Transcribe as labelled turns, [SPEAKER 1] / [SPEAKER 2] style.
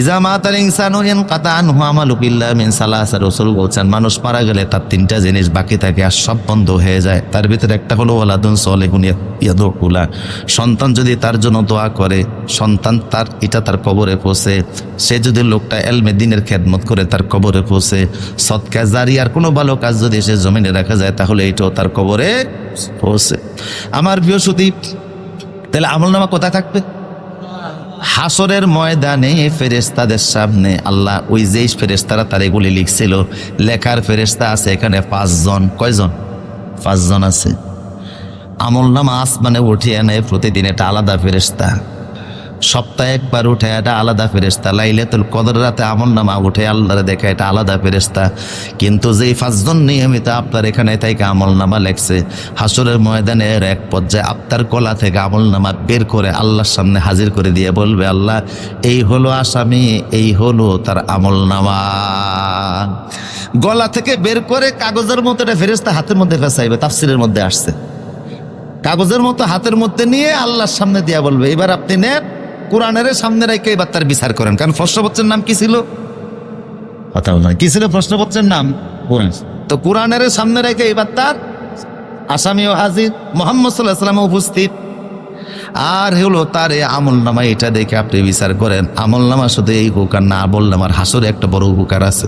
[SPEAKER 1] ইজা মাতার ইনসানু ইন কাতান হুয়ামালু বিল্লাহ মিন সালাসা রাসূল বলছেন, মানুষ মারা গেলে তার তিনটা জিনিস বাকি থাকে আর সব বন্ধ হয়ে যায়। তার ভিতরে একটা হলো, ওয়ালাদুন সলেহুন ইয়াদুকুলা। সন্তান যদি তার জন্য দোয়া করে, সন্তান তার, এটা তার কবরে পৌঁছে। সে যদি লোকটা এলমে দিনের খেদমত করে তার কবরে পৌঁছে। সৎকা জারি আর কোনো ভালো কাজ যদি সে জমিনে রাখা যায়, তাহলে এটাও তার কবরে পৌঁছে। আমার বৃহস্পতি তাহলে আমলনামা কোথায় থাকবে? হাসরের ময়দানে ফেরেস্তাদের সামনে আল্লাহ ওই যেই ফেরেস্তারা তার এগুলি লিখছিল, লেখার ফেরেস্তা আছে এখানে পাঁচজন। কয়জন? পাঁচজন আছে। আমল নামা আসমানে উঠিয়ে নেয়, প্রতিদিন এটা আলাদা ফেরেস্তা সপ্তাহে একবার উঠে এটা আলাদা ফেরেস্তা লাইলেতুল কদর রাতে আমল নামা উঠে আল্লাহরে দেখে এটা আলাদা ফেরেস্তা কিন্তু যেই পাঁচজন নিয়মিত আপনার এখানে থেকে আমল নামা লেখছে হাসরের ময়দানে এর এক পর্যায়ে আপনার গলা থেকে আমল নামা বের করে আল্লাহর সামনে হাজির করে দিয়ে বলবে, আল্লাহ, এই হলো আসামি, এই হলো তার আমল নামা। গলা থেকে বের করে কাগজের মতো এটা ফেরেস্তা হাতের মধ্যে ফেসাইবে, তাফসিরের মধ্যে আসছে। কাগজের মতো হাতের মধ্যে নিয়ে আল্লাহর সামনে দিয়া বলবে, এবার আপনি নেন কোরআনের সামনে রেখে এবার তার বিচার করেন। কারণ প্রশ্নপত্রের নাম কি ছিল? কথা বললাম কি ছিল প্রশ্নপত্রের নাম? কোরআন তো কোরআনের সামনে রেখে এবার তার আসামি ও হাজির মোহাম্মদ সাল্লাহ সাল্লাম উপস্থিত। আর হলো তার এই আমল নামা এটা দেখে আপনি বিচার করেন। আমল নামা শুধু এই উপকার না আমল নামার হাসুর একটা বড় উপকার আছে।